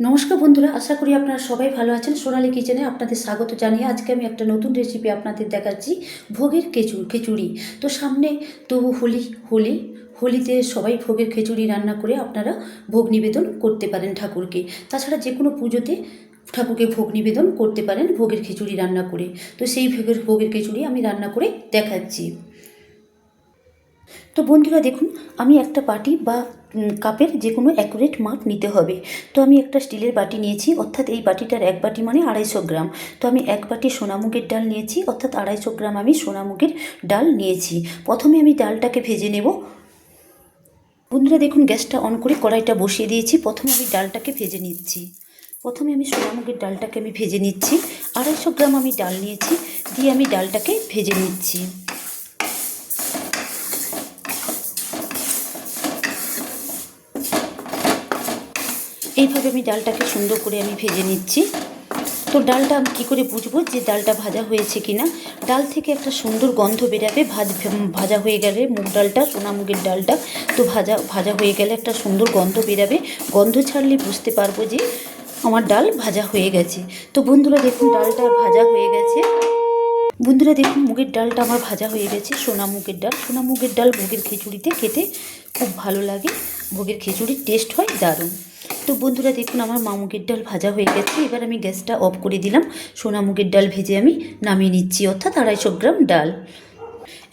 নমস্কার বন্ধুরা, আশা করি আপনারা সবাই ভালো আছেন। সোনালী কিচেনে আপনাদের স্বাগত জানিয়ে আজকে আমি একটা নতুন রেসিপি আপনাদের দেখাচ্ছি, ভোগের কেচু খিচুড়ি। তো সামনে তবু হোলি হোলি, হোলিতে সবাই ভোগের খিচুড়ি রান্না করে আপনারা ভোগ নিবেদন করতে পারেন ঠাকুরকে। তাছাড়া যে কোনো পুজোতে ঠাকুরকে ভোগ নিবেদন করতে পারেন ভোগের খিচুড়ি রান্না করে। তো সেই ভোগের ভোগের খিচুড়ি আমি রান্না করে দেখাচ্ছি। তো বন্ধুরা দেখুন, আমি একটা বাটি বা কাপের যে কোনো অ্যাকুরেট মাপ নিতে হবে। তো আমি একটা স্টিলের বাটি নিয়েছি, অর্থাৎ এই বাটিটার এক বাটি মানে আড়াইশো গ্রাম। তো আমি এক বাটি সোনামুগের ডাল নিয়েছি, অর্থাৎ আড়াইশো গ্রাম আমি সোনামুগের ডাল নিয়েছি। প্রথমে আমি ডালটাকে ভেজে নেব। বন্ধুরা দেখুন, গ্যাসটা অন করে কড়াইটা বসিয়ে দিয়েছি। প্রথমে আমি ডালটাকে ভেজে নিচ্ছি। প্রথমে আমি সোনামুগের ডালটাকে আমি ভেজে নিচ্ছি। আড়াইশো গ্রাম আমি ডাল নিয়েছি, দিয়ে আমি ডালটাকে ভেজে নিচ্ছি। এইভাবে আমি ডালটাকে সুন্দর করে আমি ভেজে নিচ্ছি। তো ডালটা আমি কী করে বুঝব যে ডালটা ভাজা হয়েছে কি না ডাল থেকে একটা সুন্দর গন্ধ বেরাবে, ভাজ, ভাজা হয়ে গেলে মুগ ডালটা, সোনা মুগের ডালটা, তো ভাজা ভাজা হয়ে গেলে একটা সুন্দর গন্ধ বেরাবে। গন্ধ ছাড়লে বুঝতে পারব যে আমার ডাল ভাজা হয়ে গেছে। তো বন্ধুরা দেখুন, ডালটা ভাজা হয়ে গেছে। বন্ধুরা দেখুন, মুগের ডালটা আমার ভাজা হয়ে গেছে, সোনা মুগের ডাল। সোনা মুগের ডাল ভোগের খিচুড়িতে খেতে খুব ভালো লাগে। ভোগের খিচুড়ির টেস্ট হয় দারুণ। তো বন্ধুরা দেখুন, আমার মা মুগের ডাল ভাজা হয়ে গেছে। এবার আমি গ্যাসটা অফ করে দিলাম। সোনা মুগের ডাল ভেজে আমি নামিয়ে নিচ্ছি, অর্থাৎ আড়াইশো গ্রাম ডাল।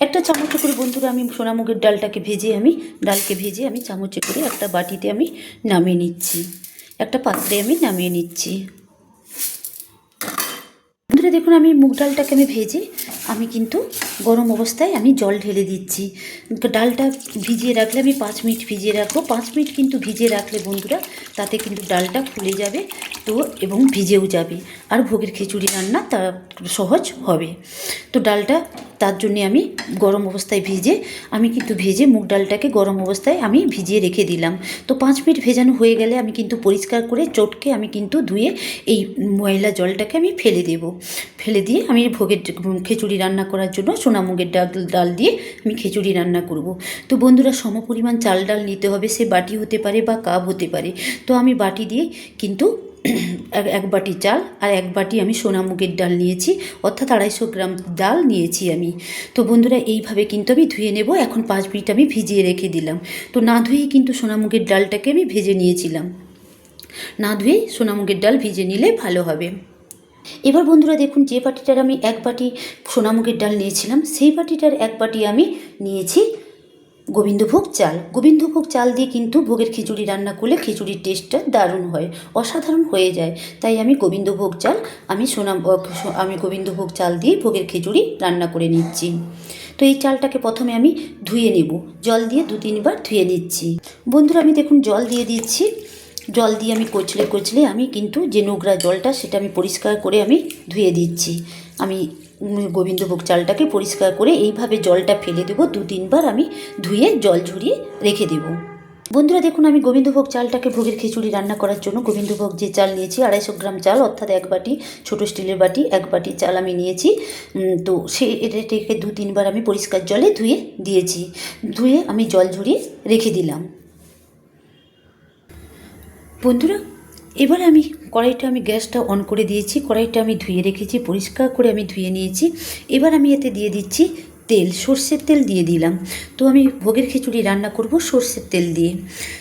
একটা চামচে করে বন্ধুরা আমি সোনা মুগের ডালটাকে ভেজে আমি, ডালকে ভেজে আমি চামচে করে একটা বাটিতে আমি নামিয়ে নিচ্ছি। একটা পাত্রে আমি নামিয়ে নিচ্ছি। বন্ধুরা দেখুন, আমি মুগ ডালটাকে আমি ভেজে আমি কিন্তু গরম অবস্থায় আমি জল ঢেলে দিচ্ছি। ডালটা ভিজিয়ে রাখলে আমি পাঁচ মিনিট ভিজিয়ে রাখব। পাঁচ মিনিট কিন্তু ভিজিয়ে রাখলে বন্ধুরা, তাতে কিন্তু ডালটা খুলে যাবে। তো এবং ভিজেও যাবে। আর ভোগের খিচুড়ি রান্না তা সহজ হবে। তো ডালটা তার জন্যে আমি গরম অবস্থায় ভিজে, আমি কিন্তু ভেজে মুগ ডালটাকে গরম অবস্থায় আমি ভিজিয়ে রেখে দিলাম। তো পাঁচ মিনিট ভেজানো হয়ে গেলে আমি কিন্তু পরিষ্কার করে চটকে আমি কিন্তু ধুয়ে এই ময়লা জলটাকে আমি ফেলে দেব। ফেলে দিয়ে আমি ভোগের খিচুড়ি রান্না করার জন্য সোনা মুগের ডাল ডাল দিয়ে আমি খিচুড়ি রান্না করব। তো বন্ধুরা সম পরিমাণ চাল ডাল নিতে হবে, সে বাটি হতে পারে বা কাপ হতে পারে। তো আমি বাটি দিয়ে কিন্তু এক বাটি চাল আর এক বাটি আমি সোনা মুগের ডাল নিয়েছি, অর্থাৎ আড়াইশো গ্রাম ডাল নিয়েছি আমি। তো বন্ধুরা, এইভাবে কিন্তু আমি ধুয়ে নেব, এখন পাঁচ মিনিট আমি ভিজিয়ে রেখে দিলাম। তো না ধুয়েই কিন্তু সোনা মুগের ডালটাকে আমি ভেজে নিয়েছিলাম। না ধুয়েই সোনা মুগের ডাল ভিজে নিলে ভালো হবে। এবার বন্ধুরা দেখুন, যে বাটিটার আমি এক বাটি সোনামুগের ডাল নিয়েছিলাম, সেই বাটিটার এক বাটি আমি নিয়েছি। গোবিন্দভোগ চাল। গোবিন্দভোগ চাল দিয়ে কিন্তু ভোগের খিচুড়ি রান্না করলে খিচুড়ির টেস্টটা দারুণ হয়, অসাধারণ হয়ে যায়। তাই আমি গোবিন্দভোগ চাল, আমি সোনা আমি গোবিন্দভোগ চাল দিয়ে ভোগের খিচুড়ি রান্না করে নিচ্ছি। তো এই চালটাকে প্রথমে আমি ধুয়ে নেব। জল দিয়ে দু, তিনবার ধুয়ে নিচ্ছি। বন্ধুরা, আমি দেখুন জল দিয়ে দিচ্ছি। জল দিয়ে আমি কচলে কচলে আমি কিন্তু যে নোংরা জলটা সেটা আমি পরিষ্কার করে আমি ধুয়ে দিচ্ছি। আমি গোবিন্দভোগ চালটাকে পরিষ্কার করে এইভাবে জলটা ফেলে দেবো। দু তিনবার আমি ধুয়ে জল ঝরিয়ে রেখে দেবো। বন্ধুরা দেখুন, আমি গোবিন্দভোগ চালটাকে ভোগের খিচুড়ি রান্না করার জন্য গোবিন্দভোগ যে চাল নিয়েছি, আড়াইশো গ্রাম চাল, অর্থাৎ এক বাটি ছোটো স্টিলের বাটি, এক বাটি চাল আমি নিয়েছি। তো সে এটাকে দু তিনবার আমি পরিষ্কার জলে ধুয়ে দিয়েছি। ধুয়ে আমি জল ঝরিয়ে রেখে দিলাম। বন্ধুরা এবার আমি কড়াইটা আমি গ্যাসটা অন করে দিয়েছি, কড়াইটা আমি ধুয়ে রেখেছি, পরিষ্কার করে আমি ধুয়ে নিয়েছি। এবার আমি এতে দিয়ে দিচ্ছি তেল, সর্ষের তেল দিয়ে দিলাম। তো আমি ভোগের খিচুড়ি রান্না করব সর্ষের তেল দিয়ে।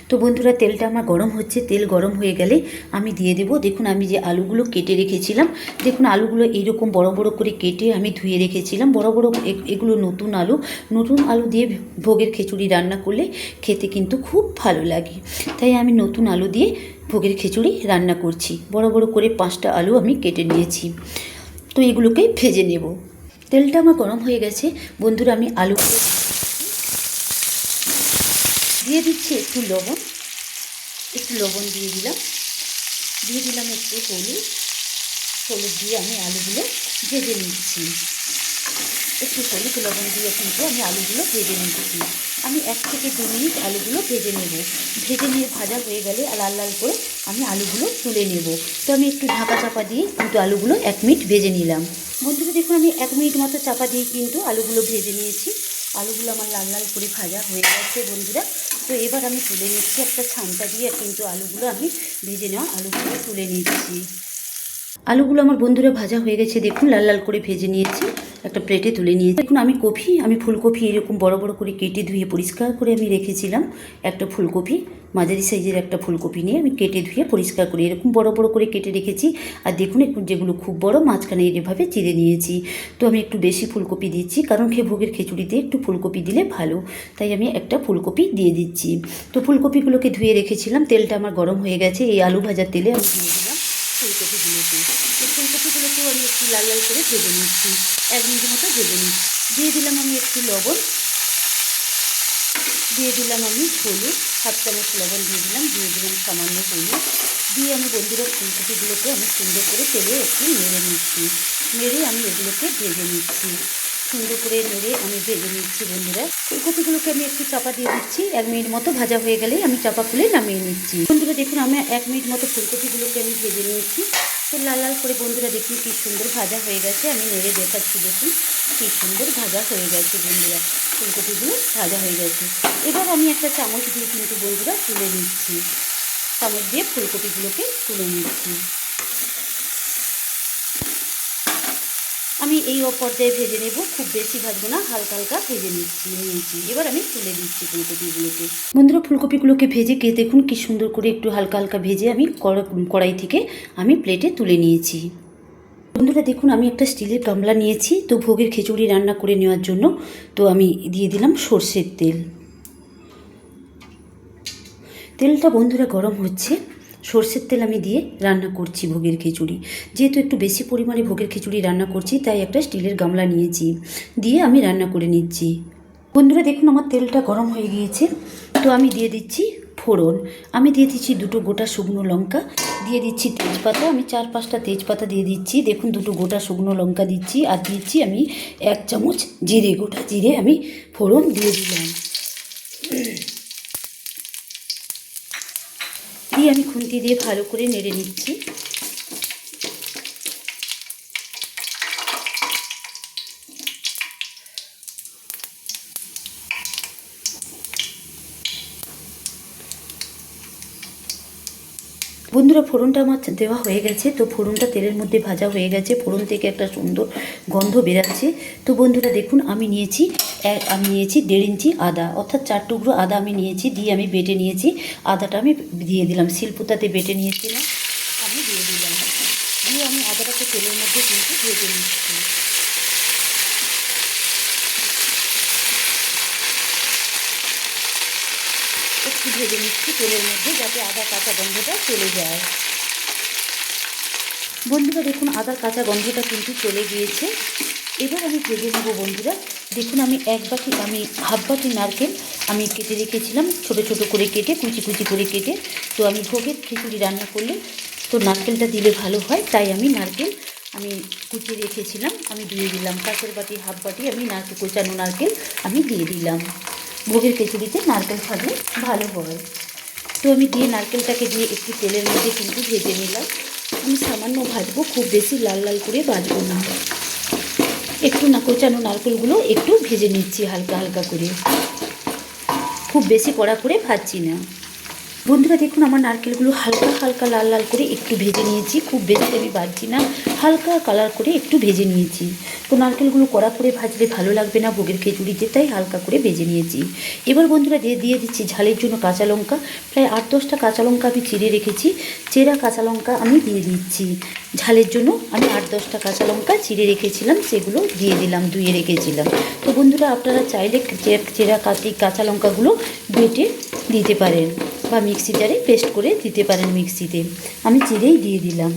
তো বন্ধুরা, তেলটা আমার গরম হচ্ছে। তেল গরম হয়ে গেলে আমি দিয়ে দেবো। দেখুন, আমি যে আলুগুলো কেটে রেখেছিলাম, দেখুন, আলুগুলো এইরকম বড় বড় করে কেটে আমি ধুয়ে রেখেছিলাম। বড় বড় এগুলো নতুন আলু। নতুন আলু দিয়ে ভোগের খিচুড়ি রান্না করলে খেতে কিন্তু খুব ভালো লাগে। তাই আমি নতুন আলু দিয়ে ভোগের খিচুড়ি রান্না করছি। বড় বড় করে পাঁচটা আলু আমি কেটে নিয়েছি। তো এগুলোকে ভেজে নেব। তেলটা আমার গরম হয়ে গেছে। বন্ধুরা, আমি আলুগুলো দিয়ে দিচ্ছি। একটু লবণ। একটু লবণ দিয়ে দিলাম। দিয়ে দিলাম একটু হলুদ। হলুদ দিয়ে আমি আলুগুলো ভেজে নিচ্ছি। একটু হলুদ লবণ দিয়ে কিন্তু আমি আলুগুলো ভেজে নিচ্ছি। আমি এক থেকে দু মিনিট আলুগুলো ভেজে নেব। ভেজে নিয়ে ভাজা হয়ে গেলে লাল লাল করে আমি আলুগুলো তুলে নেব। তো আমি একটু ঢাকা চাপা দিয়ে কিন্তু আলুগুলো এক মিনিট ভেজে নিলাম। বন্ধুরা, দেখুন, আমি এক মিনিট মতো চাপা দিয়ে কিন্তু আলুগুলো ভেজে নিয়েছি। আলুগুলো আমার লাল লাল করে ভাজা হয়ে গেছে বন্ধুরা। তো এবার আমি তুলে নিচ্ছি, একটা ছানটা দিয়ে কিন্তু আলুগুলো আমি ভেজে নেওয়া আলুগুলো তুলে নিচ্ছি। আলুগুলো আমার বন্ধুরা ভাজা হয়ে গেছে, দেখুন, লাল লাল করে ভেজে নিয়েছি। একটা প্লেটে তুলে নিয়েছি। দেখুন, আমি কপি আমি ফুলকপি এরকম বড় বড় করে কেটে ধুয়ে পরিষ্কার করে আমি রেখেছিলাম একটা ফুলকপি। মাঝারি সাইজের একটা ফুলকপি নিয়ে আমি কেটে ধুয়ে পরিষ্কার করে এরকম বড় বড় করে কেটে রেখেছি। আর দেখুন, একটু যেগুলো খুব বড়, মাঝখানে এভাবে চিড়ে নিয়েছি। তো আমি একটু বেশি ফুলকপি দিচ্ছি, কারণ খেয়ে ভোগের খিচুড়িতে একটু ফুলকপি দিলে ভালো। তাই আমি একটা ফুলকপি দিয়ে দিচ্ছি। তো ফুলকপিগুলোকে ধুয়ে রেখেছিলাম, তেলটা আমার গরম হয়ে গেছে, এই আলু ভাজার তেলে আমি দিয়ে দিলাম। ফুলকপিগুলোকে তো ফুলকপিগুলোকেও আমি একটু লাল লাল করে ভেজে নিচ্ছি। এক মিনিট মতো ভেজে নিচ্ছি। দিয়ে দিলাম আমি একটু লবণ। দিয়ে দিলাম আমি হলুদ। হাফ চামচ লবণ দিয়ে দিলাম। দিয়ে দিলাম সামান্য হলুদ। দিয়ে আমি বন্ধুরা ফুলকপিগুলোকে আমি সুন্দর করে তেলে একটু নেড়ে নিচ্ছি। নেড়ে আমি এগুলোকে ভেজে নিচ্ছি। সুন্দর করে নেড়ে আমি ভেজে নিচ্ছি, বন্ধুরা। ফুলকপিগুলোকে আমি একটু চাপা দিয়ে দিচ্ছি। এক মিনিট মতো ভাজা হয়ে গেলেই আমি চাপা খুলে নামিয়ে নিচ্ছি। বন্ধুরা, দেখুন, আমি এক মিনিট মতো ফুলকপিগুলোকে আমি ভেজে নিয়েছি। তো লাল লাল করে, বন্ধুরা, দেখুন কী সুন্দর ভাজা হয়ে গেছে। আমি নেড়ে দেখাচ্ছি, দেখুন কী সুন্দর ভাজা হয়ে গেছে, বন্ধুরা। ফুলকপিগুলো ভাজা হয়ে গেছে। এবার আমি একটা চামচ দিয়ে কিন্তু, বন্ধুরা, তুলে নিচ্ছি। চামচ দিয়ে ফুলকপিগুলোকে তুলে নিচ্ছি। আমি এই পর্যায়ে ভেজে নেব, খুব বেশি ভাজবো না, হালকা হালকা ভেজে নিচ্ছি, নিয়েছি। এবার আমি তুলে দিচ্ছি ফুলকপিগুলোকে বন্ধুরা, ফুলকপিগুলোকে ভেজে কে দেখুন কি সুন্দর করে একটু হালকা হালকা ভেজে আমি কড়া- কড়াই থেকে আমি প্লেটে তুলে নিয়েছি। বন্ধুরা, দেখুন আমি একটা স্টিলের গামলা নিয়েছি, তো ভোগের খিচুড়ি রান্না করে নেওয়ার জন্য, তো আমি দিয়ে দিলাম সর্ষের তেল। তেলটা বন্ধুরা গরম হচ্ছে। সর্ষের তেল আমি দিয়ে রান্না করছি ভোগের খিচুড়ি। যেহেতু একটু বেশি পরিমাণে ভোগের খিচুড়ি রান্না করছি, তাই একটা স্টিলের গামলা নিয়েছি, দিয়ে আমি রান্না করে নিচ্ছি। বন্ধুরা, দেখুন আমার তেলটা গরম হয়ে গিয়েছে। তো আমি দিয়ে দিচ্ছি ফোড়ন। আমি দিয়ে দিচ্ছি দুটো গোটা শুকনো লঙ্কা, দিয়ে দিচ্ছি তেজপাতা। আমি চার পাঁচটা তেজপাতা দিয়ে দিচ্ছি। দেখুন, দুটো গোটা শুকনো লঙ্কা দিচ্ছি আর দিচ্ছি আমি এক চামচ জিরে গোটা। জিরে আমি ফোড়ন দিয়ে দিলাম দিয়ে আমি খুন্তি দিয়ে ভালো করে নেড়ে নিচ্ছি। বন্ধুরা, ফোড়নটা আমার দেওয়া হয়ে গেছে। তো ফোড়নটা তেলের মধ্যে ভাজা হয়ে গেছে। ফোড়ন থেকে একটা সুন্দর গন্ধ বেরাচ্ছে। তো বন্ধুরা, দেখুন, আমি নিয়েছি আমি নিয়েছি দেড় ইঞ্চি আদা। অর্থাৎ চার টুকরো আদা আমি নিয়েছি, দিয়ে আমি বেটে নিয়েছি। আদাটা আমি দিয়ে দিলাম। শিলপুতাতে বেটে নিয়েছিলাম। আমি দিয়ে দিলাম। দিয়ে আমি আদাটাকে তেলের মধ্যে কিন্তু ভেজে নিচ্ছি। একটু ভেজে নিচ্ছি তেলের মধ্যে যাতে আদা কাঁচা গন্ধটা চলে যায়। বন্ধুরা, দেখুন আদার কাঁচা গন্ধটা কিন্তু চলে গিয়েছে। এবার আমি ভেজে নেব, বন্ধুরা। দেখুন, আমি এক বাটি, আমি হাফ বাটি নারকেল আমি কেটে রেখেছিলাম, ছোট ছোট করে কেটে, কুচি কুচি করে কেটে। তো আমি ভোগের খিচুড়ি রান্না করলে তো নারকেলটা দিলে ভালো হয়, তাই আমি নারকেল আমি কুচিয়ে রেখেছিলাম। আমি দিয়ে দিলাম। কাঁচের বাটি, হাফ বাটি আমি নারকেল, কোচানো নারকেল আমি দিয়ে দিলাম। ভোগের খিচুড়িতে নারকেল থাকলে ভালো হয় তো আমি দিয়ে নারকেলটাকে দিয়ে একটু তেলের মধ্যে কিন্তু ভেজে নিলাম। আমি সামান্য ভাজবো, খুব বেশি লাল লাল করে ভাজবো না। একটু না কোচানো নারকেলগুলো একটু ভেজে নিচ্ছি হালকা হালকা করে। খুব বেশি কড়া করে ভাজছি না। বন্ধুরা, দেখুন আমার নারকেলগুলো হালকা হালকা লাল লাল করে একটু ভেজে নিয়েছি। খুব বেশি আমি ভাজছি না। হালকা কালার করে একটু ভেজে নিয়েছি। তো নারকেলগুলো কড়া করে ভাজলে ভালো লাগবে না, ভোগের খিচুড়িতে তাই হালকা করে ভেজে নিয়েছি। এবার বন্ধুরা দিয়ে দিয়ে দিচ্ছি ঝালের জন্য কাঁচা লঙ্কা। প্রায় আট দশটা কাঁচা লঙ্কা আমি চিড়ে রেখেছি। চেরা কাঁচা লঙ্কা আমি দিয়ে দিচ্ছি। ঝালের জন্য আমি আট দশটা কাঁচা লঙ্কা চিড়ে রেখেছিলাম, সেগুলো দিয়ে দিলাম, ধুয়ে রেখেছিলাম। তো বন্ধুরা আপনারা চাইলে চেরা কাঁচি, কাঁচা লঙ্কাগুলো বেটে দিতে পারেন বা মিক্সি জারে পেস্ট করে দিতে পারেন মিক্সিতে। আমি চিড়েই দিয়ে দিলাম।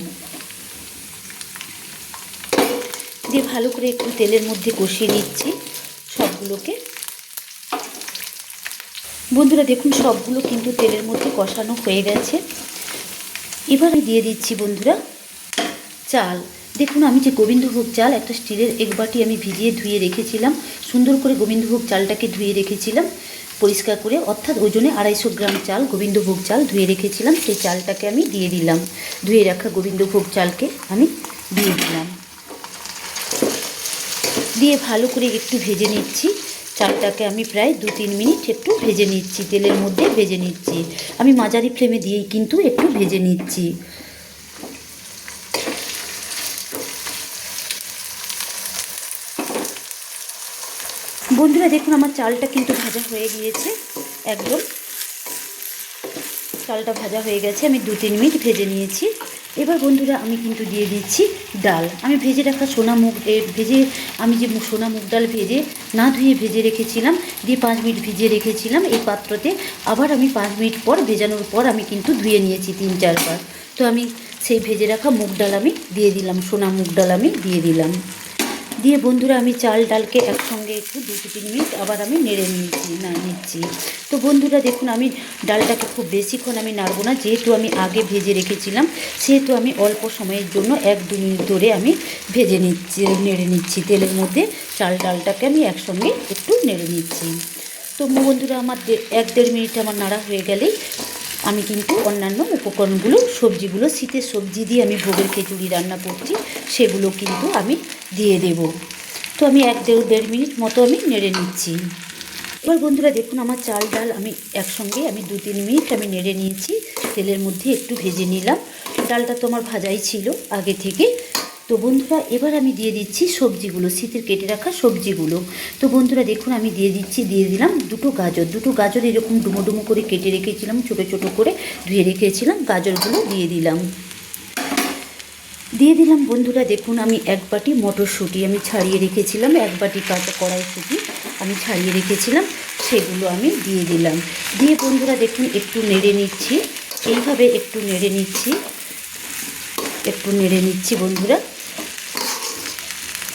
দিয়ে ভালো করে একটু তেলের মধ্যে কষিয়ে নিচ্ছি সবগুলোকে। বন্ধুরা, দেখুন, সবগুলো কিন্তু তেলের মধ্যে কষানো হয়ে গেছে। এবার দিয়ে দিচ্ছি, বন্ধুরা, চাল। দেখুন, আমি যে গোবিন্দভোগ চাল একটা স্টিলের এক বাটি আমি ভিজিয়ে ধুয়ে রেখেছিলাম, সুন্দর করে গোবিন্দভোগ চালটাকে ধুয়ে রেখেছিলাম, পরিষ্কার করে, অর্থাৎ ওজনে আড়াইশো গ্রাম চাল গোবিন্দভোগ চাল ধুয়ে রেখেছিলাম, সেই চালটাকে আমি দিয়ে দিলাম। ধুয়ে রাখা গোবিন্দভোগ চালকে আমি দিয়ে দিলাম। দিয়ে ভালো করে একটু ভেজে নিচ্ছি। চালটাকে আমি প্রায় দু তিন মিনিট একটু ভেজে নিচ্ছি। তেলের মধ্যে ভেজে নিচ্ছি। আমি মাঝারি ফ্লেমে দিয়েই কিন্তু একটু ভেজে নিচ্ছি। বন্ধুরা, দেখুন আমার চালটা কিন্তু ভাজা হয়ে গিয়েছে। একদম চালটা ভাজা হয়ে গেছে। আমি দু তিন মিনিট ভেজে নিয়েছি। এবার বন্ধুরা আমি কিন্তু দিয়ে দিচ্ছি ডাল। আমি ভেজে রাখা সোনা মুগ ভেজে আমি যে সোনা মুগ ডাল ভেজে না ধুয়ে ভেজে রেখেছিলাম, দিয়ে পাঁচ মিনিট ভিজিয়ে রেখেছিলাম এই পাত্রতে। আবার আমি পাঁচ মিনিট পর ভেজানোর পর আমি কিন্তু ধুয়ে নিয়েছি তিন চারবার। তো আমি সেই ভেজে রাখা মুগ ডাল আমি দিয়ে দিলাম, সোনা মুগ ডাল আমি দিয়ে দিলাম। দিয়ে বন্ধুরা আমি চাল ডালকে একসঙ্গে একটু দু দু তিন মিনিট আবার আমি নেড়ে নিয়েছি, না নিচ্ছি। তো বন্ধুরা দেখুন, আমি ডালটাকে খুব বেশিক্ষণ আমি নাড়বো না, যেহেতু আমি আগে ভেজে রেখেছিলাম, সেহেতু আমি অল্প সময়ের জন্য এক দু মিনিট ধরে আমি ভেজে নিচ্ছি, নেড়ে নিচ্ছি। তেলের মধ্যে চাল ডালটাকে আমি একসঙ্গে একটু নেড়ে নিচ্ছি। তো বন্ধুরা, আমার এক দেড় মিনিট আমার নাড়া হয়ে গেলেই আমি কিন্তু অন্যান্য উপকরণগুলো, সবজিগুলো, শীতের সবজি দিয়ে আমি ভোগের খিচুড়ি রান্না করছি, সেগুলো কিন্তু আমি দিয়ে দেব। তো আমি এক দেড় দেড় মিনিট মতো আমি নেড়ে নিচ্ছি। এবার বন্ধুরা দেখুন, আমার চাল, ডাল আমি একসঙ্গে আমি দু, তিন মিনিট আমি নেড়ে নিয়েছি, তেলের মধ্যে একটু ভেজে নিলাম। ডালটা তো আমার ভাজাই ছিল আগে থেকে। তো বন্ধুরা, এবার আমি দিয়ে দিচ্ছি সবজিগুলো, শীতের কেটে রাখা সবজিগুলো। তো বন্ধুরা, দেখুন, আমি দিয়ে দিচ্ছি, দিয়ে দিলাম দুটো গাজর। দুটো গাজর এরকম ডুমো ডুমো করে কেটে রেখেছিলাম, ছোটো ছোটো করে ধুয়ে রেখেছিলাম, গাজরগুলো দিয়ে দিলাম। দিয়ে দিলাম বন্ধুরা, দেখুন, আমি এক বাটি মটরশুঁটি আমি ছাড়িয়ে রেখেছিলাম, এক বাটি কাঁচা কড়াইশুঁটি আমি ছাড়িয়ে রেখেছিলাম, সেগুলো আমি দিয়ে দিলাম। দিয়ে বন্ধুরা, দেখুন, একটু নেড়ে নিচ্ছি। এইভাবে একটু নেড়ে নিচ্ছি। একটু নেড়ে নিচ্ছি বন্ধুরা।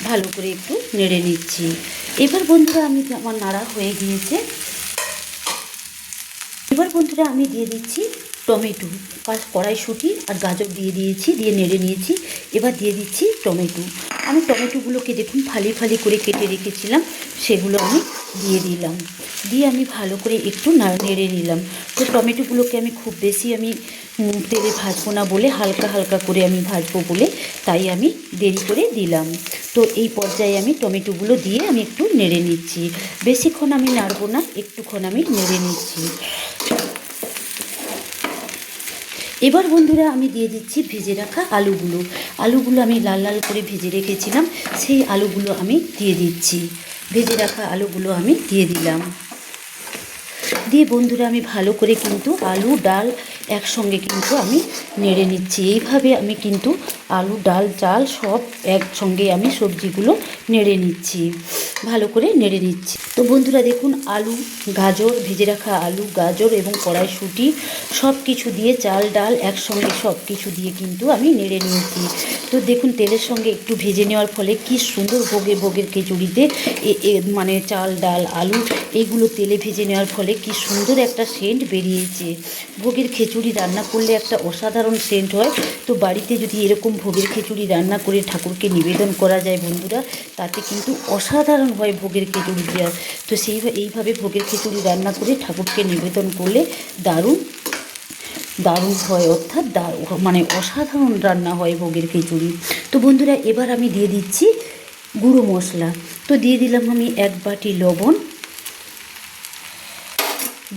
ভালো করে একটু নেড়ে নিচ্ছি। এবার বন্ধুরা আমি আমার নাড়া হয়ে গিয়েছে, এবার বন্ধুরা আমি দিয়ে দিচ্ছি টমেটো। কড়াইশুঁটি আর গাজর দিয়ে দিয়েছি, দিয়ে নেড়ে নিয়েছি। এবার দিয়ে দিচ্ছি টমেটো। আমি টমেটোগুলোকে দেখুন ফালি ফালি করে কেটে রেখেছিলাম, সেগুলো আমি দিয়ে দিলাম। দিয়ে আমি ভালো করে একটু নেড়ে নিলাম। তো টমেটোগুলোকে আমি খুব বেশি আমি তেলে ভাজবো না বলে, হালকা হালকা করে আমি ভাজবো বলে তাই আমি দেরি করে দিলাম। তো এই পর্যায়ে আমি টমেটোগুলো দিয়ে আমি একটু নেড়ে নিচ্ছি। বেশিক্ষণ আমি নাড়বো না, একটুক্ষণ আমি নেড়ে নিচ্ছি। এবার বন্ধুরা আমি দিয়ে দিচ্ছি ভেজে রাখা আলুগুলো। আলুগুলো আমি লাল লাল করে ভেজে রেখেছিলাম, সেই আলুগুলো আমি দিয়ে দিচ্ছি। ভেজে রাখা আলুগুলো আমি দিয়ে দিলাম। দিয়ে বন্ধুরা আমি ভালো করে কিন্তু আলু, ডাল একসঙ্গে কিন্তু আমি নেড়ে নিচ্ছি। এইভাবে আমি কিন্তু আলু, ডাল, চাল সব একসঙ্গে আমি সবজিগুলো নেড়ে নিচ্ছি। ভালো করে নেড়ে নিচ্ছি। তো বন্ধুরা দেখুন, আলু, গাজর, ভেজে রাখা আলু, গাজর এবং কড়াইশুঁটি সব কিছু দিয়ে চাল, ডাল একসঙ্গে সব কিছু দিয়ে কিন্তু আমি নেড়ে নিয়েছি। তো দেখুন, তেলের সঙ্গে একটু ভেজে নেওয়ার ফলে কি সুন্দর ভোগে ভোগের খিচুড়িতে মানে চাল, ডাল, আলু এইগুলো তেলে ভেজে নেওয়ার ফলে কি সুন্দর একটা সেন্ট বেরিয়েছে। ভোগের খিচুড়ি রান্না করলে একটা অসাধারণ সেন্ট হয়। তো বাড়িতে যদি এরকম ভোগের খিচুড়ি রান্না করে ঠাকুরকে নিবেদন করা যায় বন্ধুরা, তাতে কিন্তু অসাধারণ হয় ভোগের খিচুড়ি দেওয়া তো সেই এইভাবে ভোগের খিচুড়ি রান্না করে ঠাকুরকে নিবেদন করলে দারুণ দারুণ হয়, অর্থাৎ মানে অসাধারণ রান্না হয় ভোগের খিচুড়ি। তো বন্ধুরা, এবার আমি দিয়ে দিচ্ছি গুঁড়ো মশলা। তো দিয়ে দিলাম আমি এক বাটি লবণ।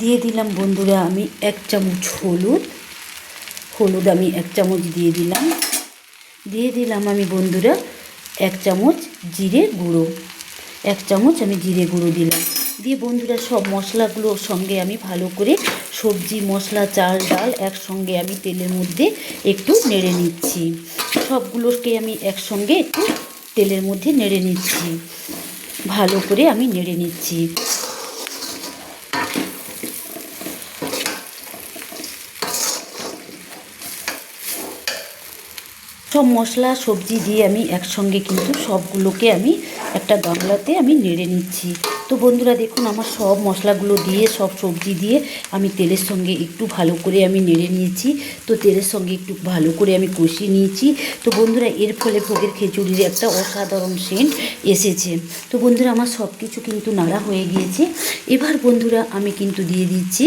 দিয়ে দিলাম বন্ধুরা আমি এক চামচ হলুদ। হলুদ আমি এক চামচ দিয়ে দিলাম। দিয়ে দিলাম আমি বন্ধুরা এক চামচ জিরে গুঁড়ো। এক চামচ আমি জিরে গুঁড়ো দিলাম। দিয়ে বন্ধুরা সব মশলাগুলোর সঙ্গে আমি ভালো করে সবজি, মশলা, চাল, ডাল একসঙ্গে আমি তেলের মধ্যে একটু নেড়ে নিচ্ছি। সবগুলোকে আমি একসঙ্গে একটু তেলের মধ্যে নেড়ে নিচ্ছি। ভালো করে আমি নেড়ে নিচ্ছি। সব মশলা সবজি দিয়ে আমি একসঙ্গে কিন্তু সবগুলোকে আমি একটা গামলাতে আমি নেড়ে নিচ্ছি। তো বন্ধুরা দেখুন, আমার সব মশলাগুলো দিয়ে, সব সবজি দিয়ে আমি তেলের সঙ্গে একটু ভালো করে আমি নেড়ে নিয়েছি। তো তেলের সঙ্গে একটু ভালো করে আমি কষিয়ে নিয়েছি। তো বন্ধুরা, এর ফলে ভোগের খিচুড়ির একটা অসাধারণ সেন্ট এসেছে। তো বন্ধুরা, আমার সব কিছু কিন্তু নাড়া হয়ে গিয়েছে। এবার বন্ধুরা, আমি কিন্তু দিয়ে দিচ্ছি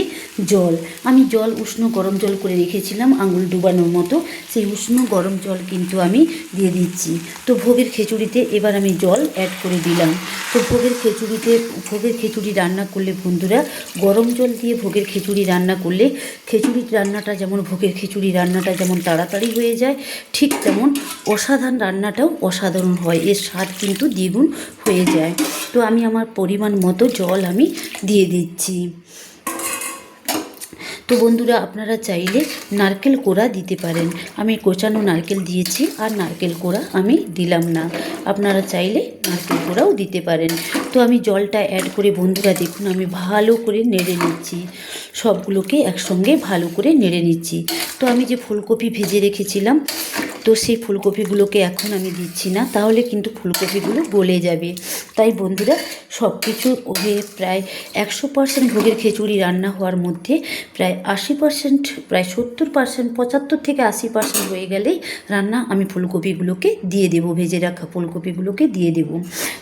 জল। আমি জল উষ্ণ গরম জল করে রেখেছিলাম আঙুল ডুবানোর মতো। সেই উষ্ণ গরম জল কিন্তু আমি দিয়ে দিচ্ছি। তো ভোগের খিচুড়িতে এবার আমি জল অ্যাড করে দিলাম। তো ভোগের খিচুড়িতে ভোগের খিচুড়ি রান্না করলে বন্ধুরা, গরম জল দিয়ে ভোগের খিচুড়ি রান্না করলে খিচুড়ির রান্নাটা যেমন, ভোগের খিচুড়ি রান্নাটা যেমন তাড়াতাড়ি হয়ে যায়, ঠিক তেমন অসাধারণ রান্নাটাও অসাধারণ হয়। এর স্বাদ কিন্তু দ্বিগুণ হয়ে যায়। তো আমি আমার পরিমাণ মতো জল আমি দিয়ে দিচ্ছি। তো বন্ধুরা, আপনারা চাইলে নারকেল কোড়া দিতে পারেন। আমি কোচানো নারকেল দিয়েছি, আর নারকেল কোড়া আমি দিলাম না। আপনারা চাইলে নারকেল কোড়াও দিতে পারেন। তো আমি জলটা অ্যাড করে, বন্ধুরা দেখুন, আমি ভালো করে নেড়ে নিচ্ছি। সবগুলোকে একসঙ্গে ভালো করে নেড়ে নিচ্ছি। তো আমি যে ফুলকপি ভেজে রেখেছিলাম তো সেই ফুলকপিগুলোকে এখন আমি দিচ্ছি না, তাহলে কিন্তু ফুলকপিগুলো গলে যাবে। তাই বন্ধুরা সব কিছু হয়ে প্রায় একশো পার্সেন্ট ভোগের খিচুড়ি রান্না হওয়ার মধ্যে প্রায় আশি পার্সেন্ট প্রায় সত্তর পার্সেন্ট পঁচাত্তর থেকে আশি পার্সেন্ট হয়ে গেলেই রান্না আমি ফুলকপিগুলোকে দিয়ে দেবো, ভেজে রাখা ফুলকপিগুলোকে দিয়ে দেবো।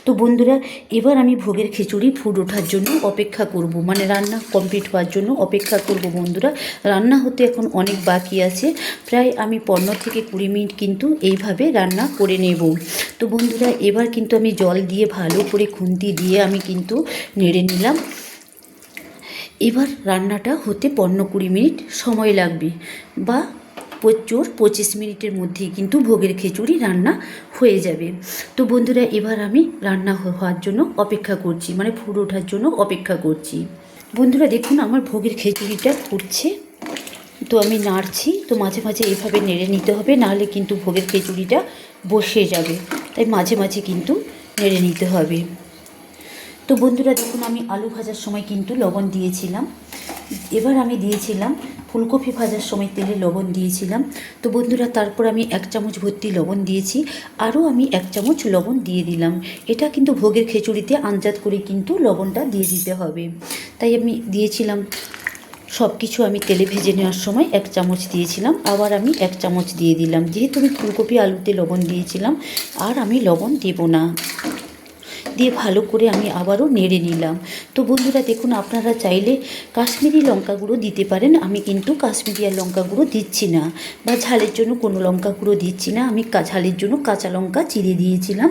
তো বন্ধুরা, এবার আমি ভোগের খিচুড়ি ফুড ওঠার জন্য অপেক্ষা করব মানে রান্না কমপ্লিট হওয়ার জন্য অপেক্ষা করব বন্ধুরা। রান্না হতে এখন অনেক বাকি আছে। প্রায় আমি পনেরো থেকে কুড়ি মিনিট কিন্তু এইভাবে রান্না করে নেব। তো বন্ধুরা, এবার কিন্তু আমি জল দিয়ে ভালো করে খুন্তি দিয়ে আমি কিন্তু নেড়ে নিলাম। এবার রান্নাটা হতে পনেরো কুড়ি মিনিট সময় লাগবে বা প্রচুর পঁচিশ মিনিটের মধ্যেই কিন্তু ভোগের খিচুড়ি রান্না হয়ে যাবে। তো বন্ধুরা, এবার আমি রান্না হওয়ার জন্য অপেক্ষা করছি মানে ফুড ওঠার জন্য অপেক্ষা করছি। বন্ধুরা, দেখুন আমার ভোগের খিচুড়িটা ফুটছে। তো আমি নাড়ছি, তো মাঝে মাঝে এইভাবে নেড়ে নিতে হবে, নাহলে কিন্তু ভোগের খিচুড়িটা বসে যাবে। তাই মাঝে মাঝে কিন্তু নেড়ে নিতে হবে। তো বন্ধুরা, দেখুন আমি আলু ভাজার সময় কিন্তু লবণ দিয়েছিলাম। এবার আমি দিয়েছিলাম ফুলকপি ভাজার সময় তেলে লবণ দিয়েছিলাম। তো বন্ধুরা, তারপর আমি এক চামচ ভর্তি লবণ দিয়েছি। আরও আমি এক চামচ লবণ দিয়ে দিলাম। এটা কিন্তু ভোগের খিচুড়িতে আঞ্জাত করে কিন্তু লবণটা দিয়ে দিতে হবে। তাই আমি দিয়েছিলাম সব কিছু আমি তেলে ভেজে নেওয়ার সময় এক চামচ দিয়েছিলাম। আবার আমি এক চামচ দিয়ে দিলাম। যেহেতু আমি ফুলকপি আলুতে লবণ দিয়েছিলাম, আর আমি লবণ দেব না। দিয়ে ভালো করে আমি আবারও নেড়ে নিলাম। তো বন্ধুরা, দেখুন, আপনারা চাইলে কাশ্মীরি লঙ্কা গুঁড়ো দিতে পারেন। আমি কিন্তু কাশ্মীরি আর লঙ্কা গুঁড়ো দিচ্ছি না। বা ঝালের জন্য কোনো লঙ্কা গুঁড়ো দিচ্ছি না। আমি ঝালের জন্য কাঁচা লঙ্কা চিড়ে দিয়েছিলাম।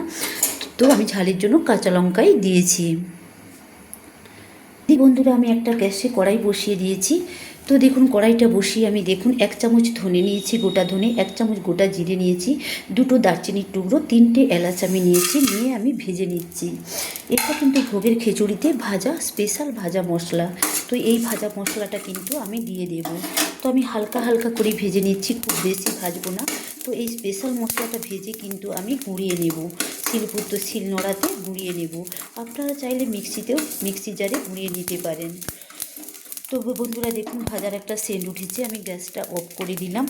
তো আমি ঝালের জন্য কাঁচা লঙ্কাই দিয়েছি। বন্ধুরা, আমি একটা গ্যাসে কড়াই বসিয়ে দিয়েছি। তো দেখুন, কড়াইটা বসিয়ে আমি দেখুন এক চামচ ধনে নিয়েছি, গোটা ধনে, এক চামচ গোটা জিরে নিয়েছি, দুটো দারচিনির টুকরো, তিনটে এলাচ আমি নিয়েছি, নিয়ে আমি ভেজে নিচ্ছি। এটা কিন্তু ভোগের খিচুড়িতে ভাজা স্পেশাল ভাজা মশলা। তো এই ভাজা মশলাটা কিন্তু আমি দিয়ে দেব। তো আমি হালকা হালকা করে ভেজে নিচ্ছি, খুব বেশি ভাজবো না। তো এই স্পেশাল মশলাটা ভেজে কিন্তু আমি গুঁড়িয়ে নেব। শিলপুত্র শিল নোড়াতে গুঁড়িয়ে নেব। আপনারা চাইলে মিক্সিতেও, মিক্সি জারে গুঁড়িয়ে নিতে পারেন। তো বন্ধুরা দেখুন, ভাজার একটা সেন্ট উঠেছে, আমি গ্যাসটা অফ করে দিলাম।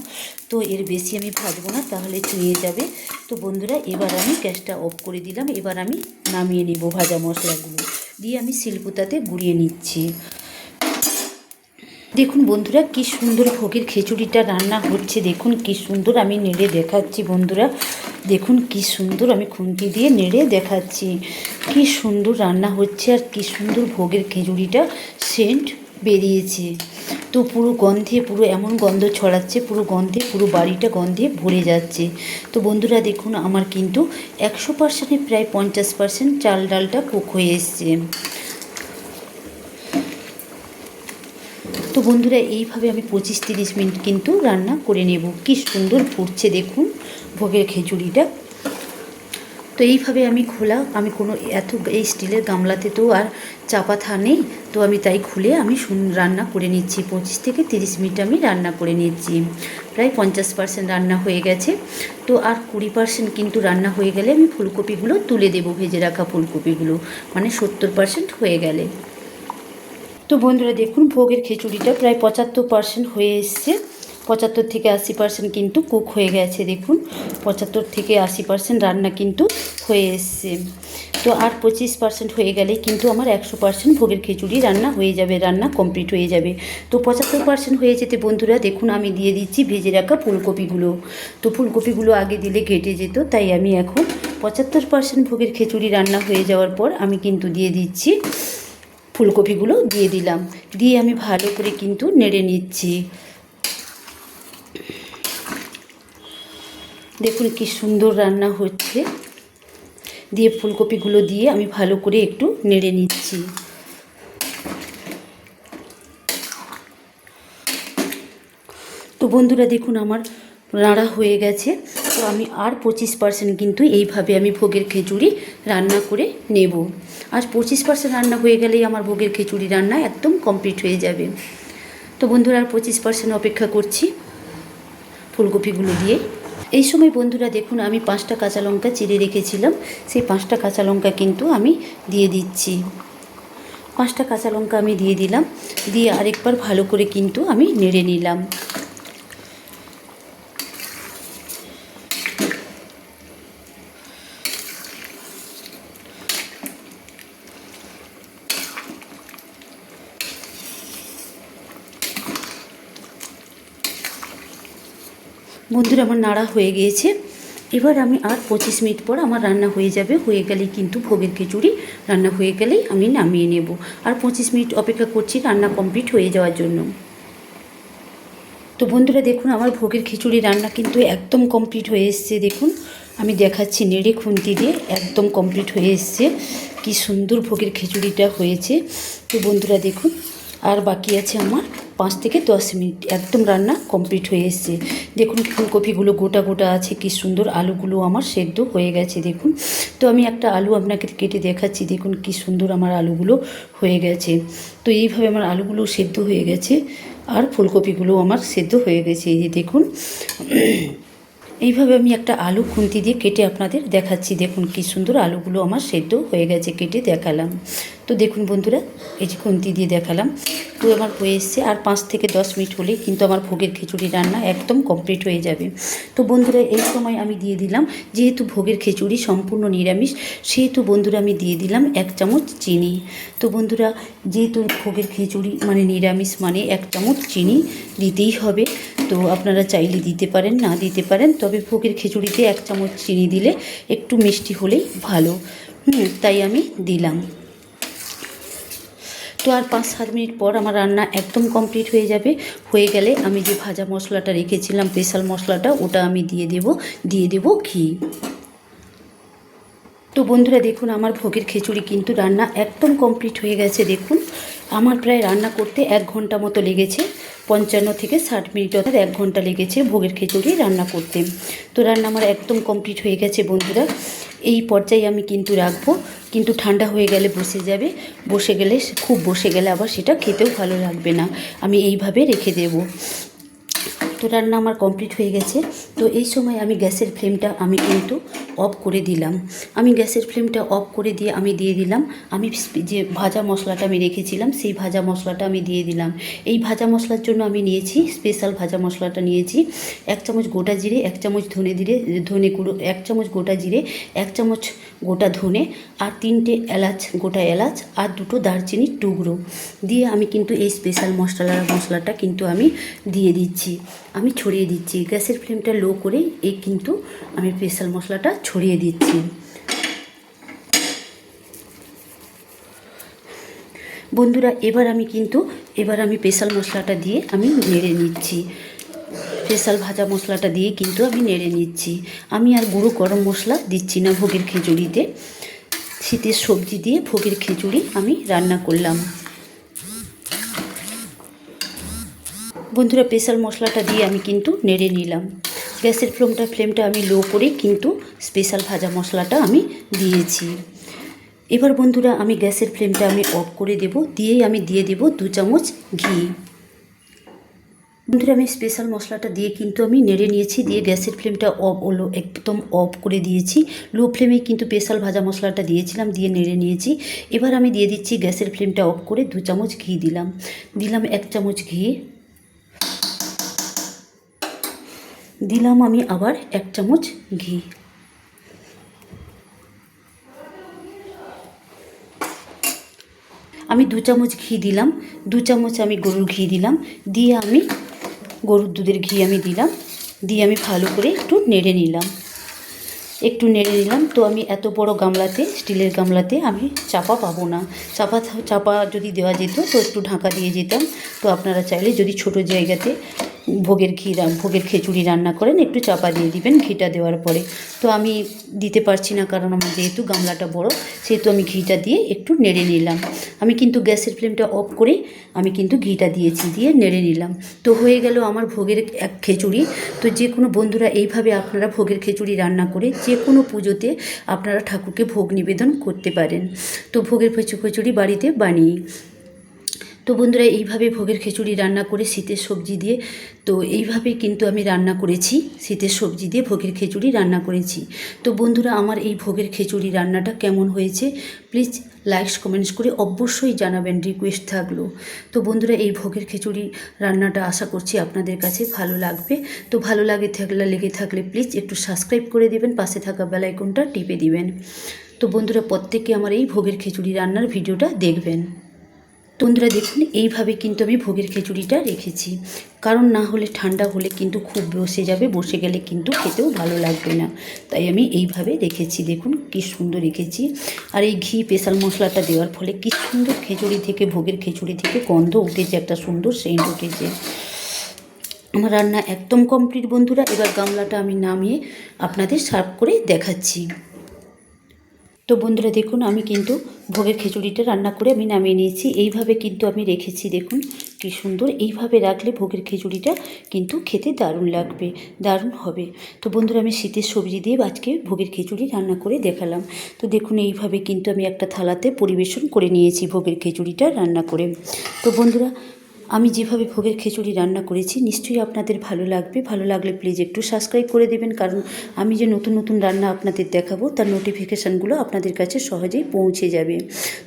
তো এর বেশি আমি ভাজবো না, তাহলে চুয়ে যাবে। তো বন্ধুরা, এবার আমি গ্যাসটা অফ করে দিলাম। এবার আমি নামিয়ে নেব ভাজা মশলাগুলো। দিয়ে আমি শিলপুতাতে গুঁড়িয়ে নিচ্ছি। দেখুন বন্ধুরা, কি সুন্দর ভোগের খিচুড়িটা রান্না হচ্ছে। দেখুন কি সুন্দর আমি নেড়ে দেখাচ্ছি বন্ধুরা। দেখুন কি সুন্দর আমি খুন্তি দিয়ে নেড়ে দেখাচ্ছি। কি সুন্দর রান্না হচ্ছে আর কি সুন্দর ভোগের খিচুড়িটা সেন্ট বেরিয়েছে। তো পুরো গন্ধে, পুরো এমন গন্ধ ছড়াচ্ছে, পুরো গন্ধে, পুরো বাড়িটা গন্ধে ভরে যাচ্ছে। তো বন্ধুরা দেখুন, আমার কিন্তু একশো পার্সেন্টে প্রায় পঞ্চাশ পার্সেন্ট চাল ডালটা কুক হয়ে এসছে। তো বন্ধুরা, এইভাবে আমি পঁচিশ তিরিশ মিনিট কিন্তু রান্না করে নেব। কি সুন্দর ফুটছে দেখুন, ভোগের খিচুড়িটা তো এইভাবে আমি খোলা, আমি কোনো এত, এই স্টিলের গামলাতে তো আর চাপা থা নেই, তো আমি তাই খুলে আমি রান্না করে নিচ্ছি। পঁচিশ থেকে তিরিশ মিনিট আমি রান্না করে নিচ্ছি। প্রায় পঞ্চাশ পার্সেন্ট রান্না হয়ে গেছে। তো আর কুড়ি পার্সেন্ট কিন্তু রান্না হয়ে গেলে আমি ফুলকপিগুলো তুলে দেবো, ভেজে রাখা ফুলকপিগুলো। মানে সত্তর পার্সেন্ট হয়ে গেলে। তো বন্ধুরা দেখুন, ভোগের খিচুড়িটা প্রায় পঁচাত্তর পার্সেন্ট হয়ে এসছে। পঁচাত্তর থেকে আশি পার্সেন্ট কিন্তু কুক হয়ে গেছে, দেখুন। পঁচাত্তর থেকে আশি পার্সেন্ট রান্না কিন্তু হয়ে এসছে। তো আর পঁচিশ পার্সেন্ট হয়ে গেলে কিন্তু আমার একশো পার্সেন্ট ভোগের খিচুড়ি রান্না হয়ে যাবে, রান্না কমপ্লিট হয়ে যাবে। তো পঁচাত্তর পার্সেন্ট হয়ে যেতে বন্ধুরা, দেখুন আমি দিয়ে দিচ্ছি ভেজে রাখা ফুলকপিগুলো। তো ফুলকপিগুলো আগে দিলে ঘেটে যেত, তাই আমি এখন পঁচাত্তর পার্সেন্ট ভোগের খিচুড়ি রান্না হয়ে যাওয়ার পর আমি কিন্তু দিয়ে দিচ্ছি ফুলকপিগুলো দিয়ে দিলাম। দিয়ে আমি ভালো করে কিন্তু নেড়ে নিচ্ছি। দেখুন কি সুন্দর রান্না হচ্ছে। দিয়ে ফুলকপিগুলো দিয়ে আমি ভালো করে একটু নেড়ে নিচ্ছি। তো বন্ধুরা দেখুন আমার রাড়া হয়ে গেছে। তো আমি আর পঁচিশ পার্সেন্ট কিন্তু এইভাবে আমি ভোগের খিচুড়ি রান্না করে নেব। আর পঁচিশ পার্সেন্ট রান্না হয়ে গেলেই আমার ভোগের খিচুড়ি রান্না একদম কমপ্লিট হয়ে যাবে। তো বন্ধুরা, আর পঁচিশ পার্সেন্ট অপেক্ষা করছি ফুলকপিগুলো দিয়ে। এই সময় বন্ধুরা, দেখুন, আমি পাঁচটা কাঁচা লঙ্কা চিড়ে রেখেছিলাম। সেই পাঁচটা কাঁচা লঙ্কা কিন্তু আমি দিয়ে দিচ্ছি। পাঁচটা কাঁচা লঙ্কা আমি দিয়ে দিলাম। দিয়ে আরেকবার ভালো করে কিন্তু আমি নেড়ে নিলাম। বন্ধুরা, আমার নাড়া হয়ে গিয়েছে। এবার আমি আর পঁচিশ মিনিট পর আমার রান্না হয়ে যাবে। হয়ে গেলেই কিন্তু ভোগের খিচুড়ি। রান্না হয়ে গেলেই আমি নামিয়ে নেব। আর পঁচিশ মিনিট অপেক্ষা করছি রান্না কমপ্লিট হয়ে যাওয়ার জন্য। তো বন্ধুরা, দেখুন, আমার ভোগের খিচুড়ি রান্না কিন্তু একদম কমপ্লিট হয়ে এসছে। দেখুন, আমি দেখাচ্ছি নেড়ে খুন্তি দিয়ে একদম কমপ্লিট হয়ে এসছে। কি সুন্দর ভোগের খিচুড়িটা হয়েছে। তো বন্ধুরা, দেখুন আর বাকি আছে আমার পাঁচ থেকে দশ মিনিট। একদম রান্না কমপ্লিট হয়ে এসছে। দেখুন, ফুলকপিগুলো গোটা গোটা আছে, কি সুন্দর আলুগুলো আমার সেদ্ধ হয়ে গেছে, দেখুন। তো আমি একটা আলু আপনাকে কেটে দেখাচ্ছি, দেখুন কি সুন্দর আমার আলুগুলো হয়ে গেছে। তো এইভাবে আমার আলুগুলো সেদ্ধ হয়ে গেছে, আর ফুলকপিগুলো আমার সেদ্ধ হয়ে গেছে, এই যে দেখুন। এইভাবে আমি একটা আলু খুন্তি দিয়ে কেটে আপনাদের দেখাচ্ছি, দেখুন কি সুন্দর আলুগুলো আমার সেদ্ধ হয়ে গেছে, কেটে দেখালাম। তো দেখুন বন্ধুরা, এই যে খুন্তি দিয়ে দেখালাম। তো আমার হয়ে এসছে, আর পাঁচ থেকে দশ মিনিট হলেই কিন্তু আমার ভোগের খিচুড়ি রান্না একদম কমপ্লিট হয়ে যাবে। তো বন্ধুরা, এই সময় আমি দিয়ে দিলাম, যেহেতু ভোগের খিচুড়ি সম্পূর্ণ নিরামিষ, সেহেতু বন্ধুরা আমি দিয়ে দিলাম এক চামচ চিনি। তো বন্ধুরা, যেহেতু ভোগের খিচুড়ি মানে নিরামিষ মানে এক চামচ চিনি দিতেই হবে, তো আপনারা চাইলে দিতে পারেন, না দিতে পারেন, তবে ভোগের খিচুড়িতে এক চামচ চিনি দিলে একটু মিষ্টি হলেই ভালো। হুম, তাই আমি দিলাম। তো আর পাঁচ, সাত মিনিট পর আমার রান্না একদম কমপ্লিট হয়ে যাবে। হয়ে গেলে আমি যে ভাজা মশলাটা রেখেছিলাম, স্পেশাল মশলাটা, ওটা আমি দিয়ে দেব দিয়ে দেব ঘি। তো বন্ধুরা, দেখুন, আমার ভোগের খিচুড়ি কিন্তু রান্না একদম কমপ্লিট হয়ে গেছে, দেখুন। আমার প্রায় রান্না করতে এক ঘণ্টা মতো লেগেছে, পঞ্চান্ন থেকে ষাট মিনিট অর্থাৎ এক ঘণ্টা লেগেছে ভোগের খিচুড়ি রান্না করতে। তো রান্না আমার একদম কমপ্লিট হয়ে গেছে, বন্ধুরা। এই পর্যায়ে আমি কিন্তু রাখব। কিন্তু ঠান্ডা হয়ে গেলে বসে যাবে। বসে গেলে, খুব বসে গেলে আবার সেটা খেতেও ভালো লাগবে না। আমি এইভাবে রেখে দেবো। তো রান্না আমার কমপ্লিট হয়ে গেছে। তো এই সময় আমি গ্যাসের ফ্লেমটা আমি কিন্তু অফ করে দিলাম। আমি গ্যাসের ফ্লেমটা অফ করে দিয়ে আমি দিয়ে দিলাম। আমি যে ভাজা মশলাটা আমি রেখেছিলাম, সেই ভাজা মশলাটা আমি দিয়ে দিলাম। এই ভাজা মশলার জন্য আমি নিয়েছি স্পেশাল ভাজা মশলাটা নিয়েছি। এক চামচ গোটা জিরে, এক চামচ ধনে জিরে ধনে গুঁড়ো, এক চামচ গোটা জিরে, এক চামচ গোটা ধনে আর তিনটে এলাচ, গোটা এলাচ আর দুটো দারচিনির টুকরো। দিয়ে আমি কিন্তু এই স্পেশাল মশলা মশলাটা কিন্তু আমি দিয়ে দিচ্ছি। আমি ছড়িয়ে দিচ্ছি। গ্যাসের ফ্লেমটা লো করে এই কিন্তু আমি স্পেশাল মশলাটা ছড়িয়ে দিচ্ছি। বন্ধুরা, এবার আমি কিন্তু, এবার আমি স্পেশাল মশলাটা দিয়ে আমি নেড়ে নিচ্ছি। স্পেশাল ভাজা মশলাটা দিয়ে কিন্তু আমি নেড়ে নিচ্ছি। আমি আর গুঁড়ো গরম মশলা দিচ্ছি না ভোগের খিচুড়িতে। শীতের সবজি দিয়ে ভোগের খিচুড়ি আমি রান্না করলাম। বন্ধুরা স্পেশাল মশলাটা দিয়ে আমি কিন্তু নেড়ে নিলাম। গ্যাসের ফ্লেমটা ফ্লেমটা আমি লো করে কিন্তু স্পেশাল ভাজা মশলাটা আমি দিয়েছি। এবার বন্ধুরা আমি গ্যাসের ফ্লেমটা আমি অফ করে দেব, দিয়েই আমি দিয়ে দেব দু চামচ ঘি। বন্ধুরা আমি স্পেশাল মশলাটা দিয়ে কিন্তু আমি নেড়ে নিয়েছি, দিয়ে গ্যাসের ফ্লেমটা অফ হলো, একদম অফ করে দিয়েছি। লো ফ্লেমে কিন্তু স্পেশাল ভাজা মশলাটা দিয়েছিলাম, দিয়ে নেড়ে নিয়েছি। এবার আমি দিয়ে দিচ্ছি গ্যাসের ফ্লেমটা অফ করে দু চামচ ঘি দিলাম। দিলাম এক চামচ ঘি। দিলাম আমি আবার এক চামচ ঘি। আমি দু চামচ ঘি দিলাম, দু চামচ আমি গরুর ঘি দিলাম, দিয়ে আমি গরুর দুধের ঘি আমি দিলাম, দিয়ে আমি ভালো করে একটু নেড়ে নিলাম। একটু নেড়ে নিলাম, তো আমি এত বড় গামলাতে, স্টিলের গামলাতে আমি চাপা পাবো না। চাপা চাপা যদি দেওয়া যেত, তো একটু ঢাকা দিয়ে যেতাম। তো আপনারা চাইলে যদি ছোট জায়গাতে ভোগের ঘি ভোগের খিচুড়ি রান্না করেন, একটু চাপা দিয়ে দিবেন ঘিটা দেওয়ার পরে। তো আমি দিতে পারছি না কারণ আমার যেহেতু গামলাটা বড়, সেহেতু আমি ঘিটা দিয়ে একটু নেড়ে নিলাম। আমি কিন্তু গ্যাসের ফ্লেমটা অফ করে আমি কিন্তু ঘিটা দিয়েছি, দিয়ে নেড়ে নিলাম। তো হয়ে গেল আমার ভোগের এক খিচুড়ি। তো যে কোনো বন্ধুরা এইভাবে আপনারা ভোগের খিচুড়ি রান্না করে যে কোনো পুজোতে আপনারা ঠাকুরকে ভোগ নিবেদন করতে পারেন। তো ভোগের খিচু- খিচুড়ি বাড়িতে বানিয়ে তো বন্ধুরা, এইভাবে ভোগের খিচুড়ি রান্না করে শীতের সবজি দিয়ে, তো এইভাবে কিন্তু আমি রান্না করেছি। শীতের সবজি দিয়ে ভোগের খিচুড়ি রান্না করেছি। তো বন্ধুরা, আমার এই ভোগের খিচুড়ি রান্নাটা কেমন হয়েছে প্লিজ লাইকস কমেন্টস করে অবশ্যই জানাবেন রিকোয়েস্ট থাকল। তো বন্ধুরা, এই ভোগের খিচুড়ি রান্নাটা আশা করছি আপনাদের কাছে ভালো লাগবে। তো ভালো লাগে থাকলে, লেগে থাকলে প্লিজ একটু সাবস্ক্রাইব করে দেবেন, পাশে থাকা বেল আইকনটা টিপে দিবেন। তো বন্ধুরা, প্রত্যেকে আমার এই ভোগের খিচুড়ি রান্নার ভিডিওটা দেখবেন। বন্ধুরা দেখুন, এইভাবে কিন্তু আমি ভোগের খিচুড়িটা রেখেছি। কারণ না হলে ঠান্ডা হলে কিন্তু খুব বসে যাবে, বসে গেলে কিন্তু খেতেও ভালো লাগবে না। তাই আমি এইভাবে রেখেছি, দেখুন কি সুন্দর রেখেছি। আর এই ঘি, স্পেশাল মশলাটা দেওয়ার ফলে কি সুন্দর খিচুড়ি থেকে, ভোগের খিচুড়ি থেকে গন্ধ উঠেছে, একটা সুন্দর সেন্ট উঠেছে। আমার রান্না একদম কমপ্লিট বন্ধুরা। এবার গামলাটা আমি নামিয়ে আপনাদের সার্ভ করে দেখাচ্ছি। তো বন্ধুরা দেখুন, আমি কিন্তু ভোগের খিচুড়িটা রান্না করে আমি নামিয়ে নিয়েছি। এইভাবে কিন্তু আমি রেখেছি, দেখুন কি সুন্দর। এইভাবে রাখলে ভোগের খিচুড়িটা কিন্তু খেতে দারুণ লাগবে, দারুণ হবে। তো বন্ধুরা, আমি শীতের সবজি দিয়ে আজকে ভোগের খিচুড়ি রান্না করে দেখালাম। তো দেখুন, এইভাবে কিন্তু আমি একটা থালাতে পরিবেশন করে নিয়েছি ভোগের খিচুড়িটা রান্না করে। তো বন্ধুরা আমি যেভাবে ভোগের খিচুড়ি রান্না করেছি, নিশ্চয়ই আপনাদের ভালো লাগবে। ভালো লাগলে প্লিজ একটু সাবস্ক্রাইব করে দেবেন, কারণ আমি যে নতুন নতুন রান্না আপনাদের দেখাবো, তার নোটিফিকেশানগুলো আপনাদের কাছে সহজেই পৌঁছে যাবে।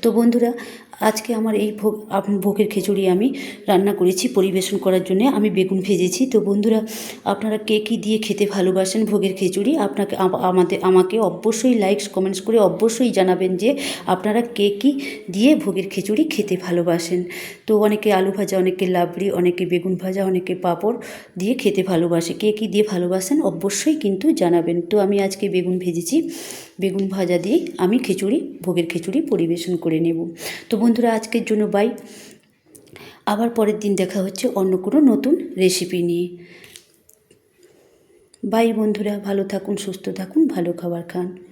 তো বন্ধুরা আজকে আমার এই ভোগ ভোগের খিচুড়ি আমি রান্না করেছি পরিবেশন করার জন্য। আমি বেগুন ভেজেছি। তো বন্ধুরা, আপনারা কে কী দিয়ে খেতে ভালোবাসেন ভোগের খিচুড়ি, আপনাকে আমাদের, আমাকে অবশ্যই লাইকস কমেন্টস করে অবশ্যই জানাবেন যে আপনারা কে কী দিয়ে ভোগের খিচুড়ি খেতে ভালোবাসেন। তো অনেকে আলু ভাজা, অনেকে লাবড়ি, অনেকে বেগুন ভাজা, অনেকে পাঁপড় দিয়ে খেতে ভালোবাসে। কে কী দিয়ে ভালোবাসেন অবশ্যই কিন্তু জানাবেন। তো আমি আজকে বেগুন ভেজেছি। বেগুন ভাজা দিয়ে আমি খিচুড়ি, ভোগের খিচুড়ি পরিবেশন করে নেব। তো বন্ধুরা, আজকের জন্য বাই আবার পরের দিন দেখা হচ্ছে অন্য কোনো নতুন রেসিপি নিয়ে। বাই বন্ধুরা, ভালো থাকুন, সুস্থ থাকুন, ভালো খাবার খান।